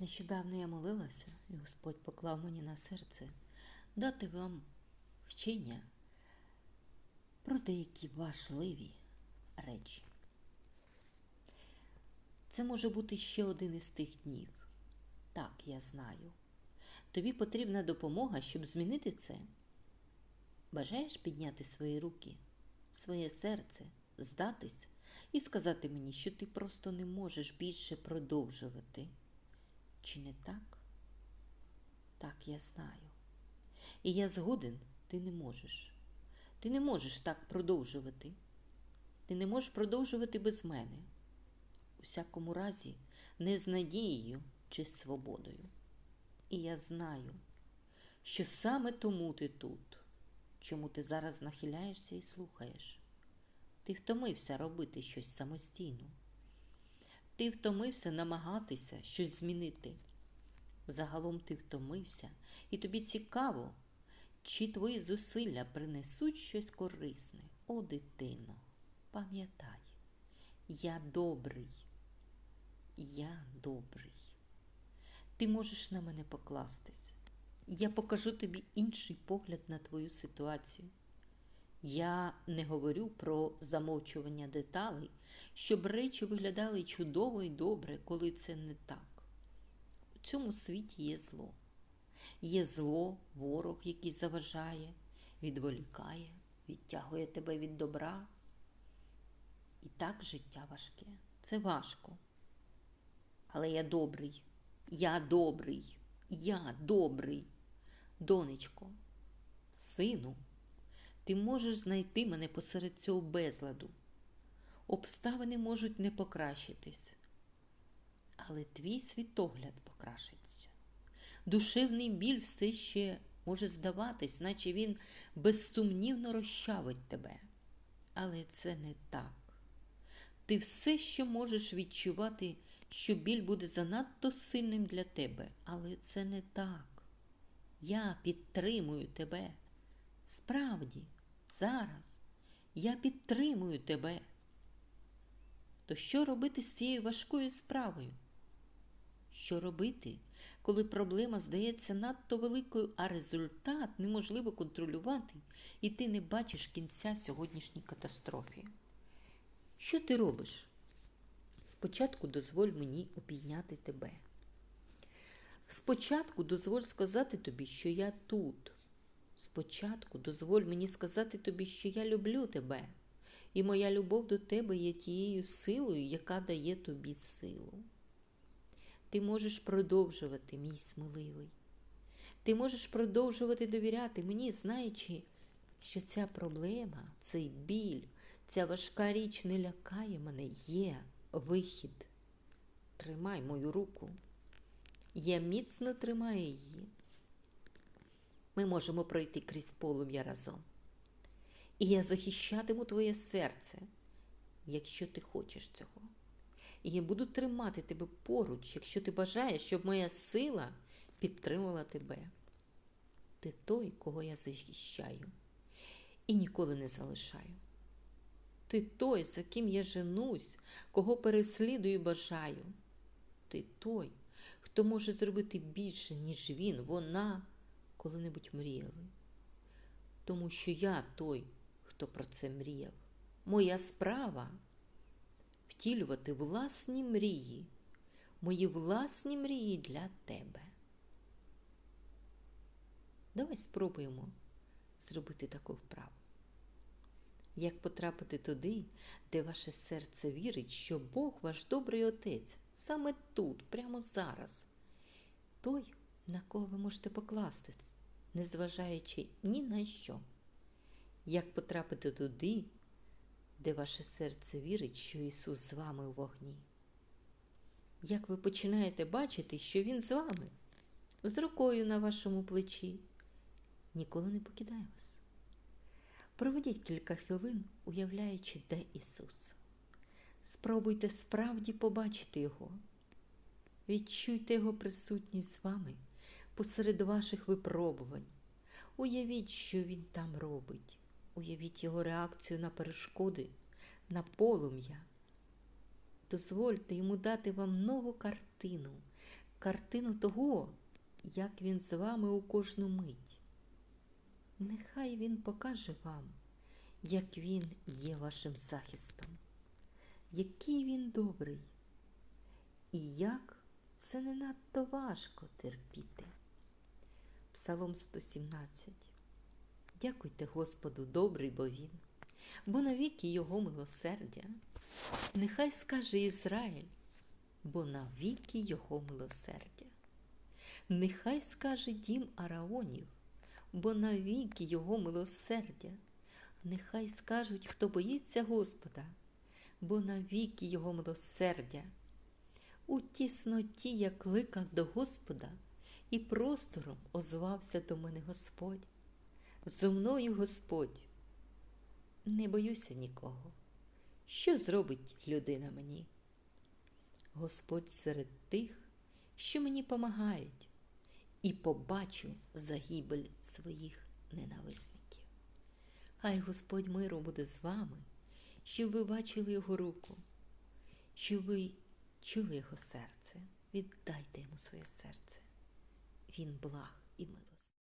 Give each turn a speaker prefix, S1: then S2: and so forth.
S1: Нещодавно я молилася, і Господь поклав мені на серце дати вам вчення про деякі важливі речі. Це може бути ще один із тих днів. Так, я знаю. Тобі потрібна допомога, щоб змінити це. Бажаєш підняти свої руки, своє серце, здатись і сказати мені, що ти просто не можеш більше продовжувати. Чи не так? Так, я знаю. І я згоден, ти не можеш. Ти не можеш так продовжувати. Ти не можеш продовжувати без мене. У всякому разі, не з надією чи свободою. І я знаю, що саме тому ти тут, чому ти зараз нахиляєшся і слухаєш. Ти втомився робити щось самостійно. Ти втомився намагатися щось змінити. Загалом ти втомився, і тобі цікаво, чи твої зусилля принесуть щось корисне. О, дитино, пам'ятай, я добрий. Я добрий. Ти можеш на мене покластись. Я покажу тобі інший погляд на твою ситуацію. Я не говорю про замовчування деталей, щоб речі виглядали чудово і добре, коли це не так. У цьому світі є зло. Є зло, ворог, який заважає, відволікає, відтягує тебе від добра. І так життя важке. Це важко. Але я добрий, я добрий, я добрий. Донечко, сину, ти можеш знайти мене посеред цього безладу. Обставини можуть не покращитись, але твій світогляд покращиться. Душевний біль все ще може здаватись, наче він безсумнівно розчавить тебе. Але це не так. Ти все ще можеш відчувати, що біль буде занадто сильним для тебе, але це не так. Я підтримую тебе. Справді, зараз я підтримую тебе. То що робити з цією важкою справою? Що робити, коли проблема здається надто великою, а результат неможливо контролювати, і ти не бачиш кінця сьогоднішній катастрофі? Що ти робиш? Спочатку дозволь мені обійняти тебе. Спочатку дозволь сказати тобі, що я тут. Спочатку дозволь мені сказати тобі, що я люблю тебе, і моя любов до тебе є тією силою, яка дає тобі силу. Ти можеш продовжувати, мій сміливий. Ти можеш продовжувати довіряти мені, знаючи, що ця проблема, цей біль, ця важка річ не лякає мене, є вихід. Тримай мою руку. Я міцно тримаю її. Ми можемо пройти крізь полум'я разом. І я захищатиму твоє серце, якщо ти хочеш цього. І я буду тримати тебе поруч, якщо ти бажаєш, щоб моя сила підтримувала тебе. Ти той, кого я захищаю, і ніколи не залишаю. Ти той, за ким я женусь, кого переслідую і бажаю. Ти той, хто може зробити більше, ніж він, вона коли-небудь мріяли. Тому що я той, хто про це мріяв. Моя справа втілювати власні мрії, мої власні мрії для тебе. Давай спробуємо зробити таку вправу. Як потрапити туди, де ваше серце вірить, що Бог ваш добрий отець, саме тут, прямо зараз, той, на кого ви можете покластись, незважаючи ні на що. Як потрапити туди, де ваше серце вірить, що Ісус з вами у вогні? Як ви починаєте бачити, що Він з вами, з рукою на вашому плечі, ніколи не покидає вас. Проведіть кілька хвилин, уявляючи, де Ісус. Спробуйте справді побачити Його. Відчуйте Його присутність з вами посеред ваших випробувань. Уявіть, що Він там робить. Уявіть Його реакцію на перешкоди, на полум'я. Дозвольте йому дати вам нову картину, картину того, як він з вами у кожну мить. Нехай він покаже вам, як він є вашим захистом, який він добрий, і як це не надто важко терпіти. Псалом 117. Дякуйте Господу, добрий бо він, бо навіки його милосердя. Нехай скаже Ізраїль, бо навіки його милосердя. Нехай скаже дім Араонів, бо навіки його милосердя. Нехай скажуть, хто боїться Господа, бо навіки його милосердя. У тісноті я кликав до Господа, і простором озвався до мене Господь. Зо мною Господь. Не боюся нікого. Що зробить людина мені? Господь серед тих, що мені помагають, і побачу загибель своїх ненависників. Хай Господь миру буде з вами, щоб ви бачили його руку, щоб ви чули його серце. Віддайте йому своє серце. Він благ і милость.